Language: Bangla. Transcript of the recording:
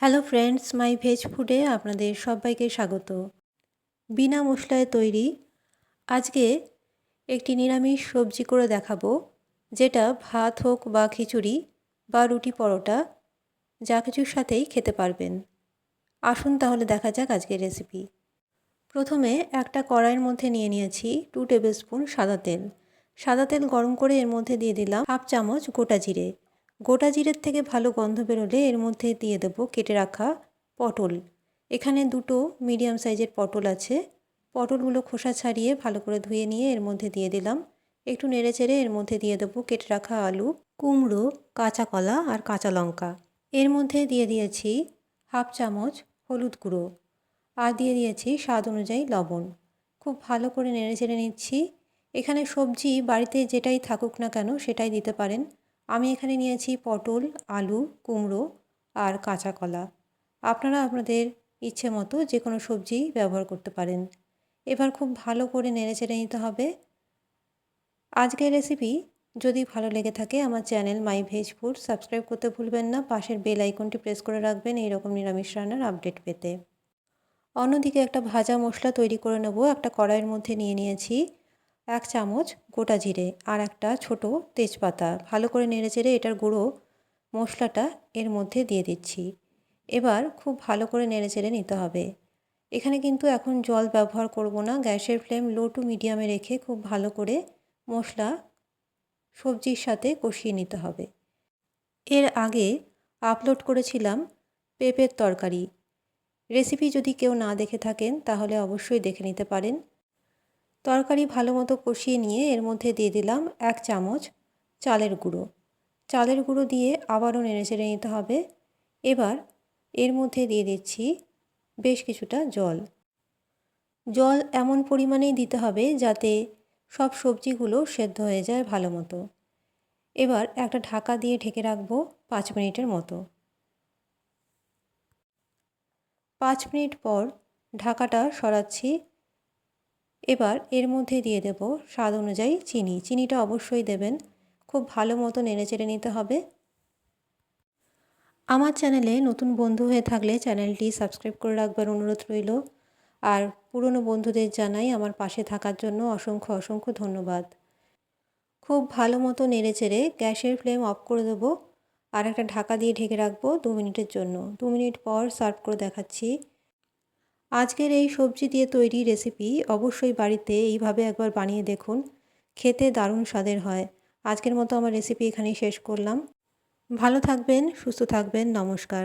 হ্যালো ফ্রেন্ডস মাই ভেজ ফুডে আপনাদের সবাইকে স্বাগত। বিনা মশলায় তৈরি। আজকে একটি নিরামিষ সবজি করে দেখাবো, যেটা ভাত হোক বা খিচুড়ি বা রুটি পরোটা, যা কিছুর সাথেই খেতে পারবেন। আসুন তাহলে দেখা যাক আজকের রেসিপি প্রথমে একটা কড়াইয়ের মধ্যে নিয়ে নিয়েছি টু টেবিল স্পুন সাদা তেল। সাদা তেল গরম করে এর মধ্যে দিয়ে দিলাম হাফ চামচ গোটা জিরে। গোটা জিরের থেকে ভালো গন্ধ বেরোলে এর মধ্যে দিয়ে দেবো কেটে রাখা পটল। এখানে দুটো মিডিয়াম সাইজের পটল আছে। পটলগুলো খোসা ছাড়িয়ে ভালো করে ধুয়ে নিয়ে এর মধ্যে দিয়ে দিলাম। একটু নেড়ে চেড়ে এর মধ্যে দিয়ে দেবো কেটে রাখা আলু, কুমড়ো, কাঁচা কলা আর কাঁচা লঙ্কা। এর মধ্যে দিয়ে দিয়েছি হাফ চামচ হলুদ গুঁড়ো আর দিয়ে দিয়েছি স্বাদ অনুযায়ী লবণ। খুব ভালো করে নেড়ে চেড়ে নিচ্ছি। এখানে সবজি বাড়িতে যেটাই থাকুক না কেন সেটাই দিতে পারেন। আমি এখানে নিয়েছি পটল, আলু, কুমড়ো আর কাঁচা কলা। আপনারা আপনাদের ইচ্ছে মতো যে কোনো সবজি ব্যবহার করতে পারেন। এবার খুব ভালো করে নেড়ে চেড়ে নিতে হবে। আজকের রেসিপি যদি ভালো লেগে থাকে আমার channel My Veg Food subscribe করতে ভুলবেন না। পাশের বেল আইকনটি প্রেস করে রাখবেন এইরকম নিরামিষ রান্নার আপডেট পেতে। অন্যদিকে একটা ভাজা মশলা তৈরি করে নেব। একটা কড়াইয়ের মধ্যে নিয়ে নিয়েছি এক চামচ গোটা জিরে আর একটা ছোট তেজপাতা। ভালো করে নেড়ে চেড়ে এটার গুঁড়ো মশলাটা এর মধ্যে দিয়ে দিচ্ছি। এবার খুব ভালো করে নেড়ে চেড়ে নিতে হবে। এখানে কিন্তু এখন জল ব্যবহার করব না। গ্যাসের ফ্লেম লো টু মিডিয়ামে রেখে খুব ভালো করে মশলা সবজির সাথে কষিয়ে নিতে হবে। এর আগে আপলোড করেছিলাম পেঁপের তরকারি। রেসিপি যদি কেউ না দেখে থাকেন, তাহলে অবশ্যই দেখে নিতে পারেন। তরকারি ভালো মতো কষিয়ে নিয়ে এর মধ্যে দিয়ে দিলাম এক চামচ চালের গুঁড়ো। চালের গুঁড়ো দিয়ে আবারও নেড়ে চেড়ে নিতে হবে। এবার এর মধ্যে দিয়ে দিচ্ছি বেশ কিছুটা জল। জল এমন পরিমাণেই দিতে হবে যাতে সব সবজিগুলো সেদ্ধ হয়ে যায় ভালো মতো এবার একটা ঢাকা দিয়ে ঢেকে রাখব পাঁচ মিনিটের মতো। পাঁচ মিনিট পর ঢাকাটা সরাচ্ছি এবার এর মধ্যে দিয়ে দেব স্বাদ অনুযায়ী চিনি। চিনিটা অবশ্যই দেবেন। খুব ভালো মতো নেড়ে চেড়ে নিতে হবে। আমার চ্যানেলে নতুন বন্ধু হয়ে থাকলে চ্যানেলটি সাবস্ক্রাইব করে রাখবার অনুরোধ রইল। আর পুরনো বন্ধুদের জানাই আমার পাশে থাকার জন্য অসংখ্য অসংখ্য ধন্যবাদ। খুব ভালো মতো নেড়ে চেড়ে গ্যাসের ফ্লেম অফ করে দেবো। আর একটা ঢাকা দিয়ে ঢেকে রাখব দু মিনিটের জন্য। দু মিনিট পর সার্ভ করে দেখাচ্ছি। আজকের এই সবজি দিয়ে তৈরি রেসিপি অবশ্যই বাড়িতে এইভাবে একবার বানিয়ে দেখুন। খেতে দারুণ স্বাদের হয়। আজকের মতো আমার রেসিপি এখানেই শেষ করলাম। ভালো থাকবেন, সুস্থ থাকবেন, নমস্কার।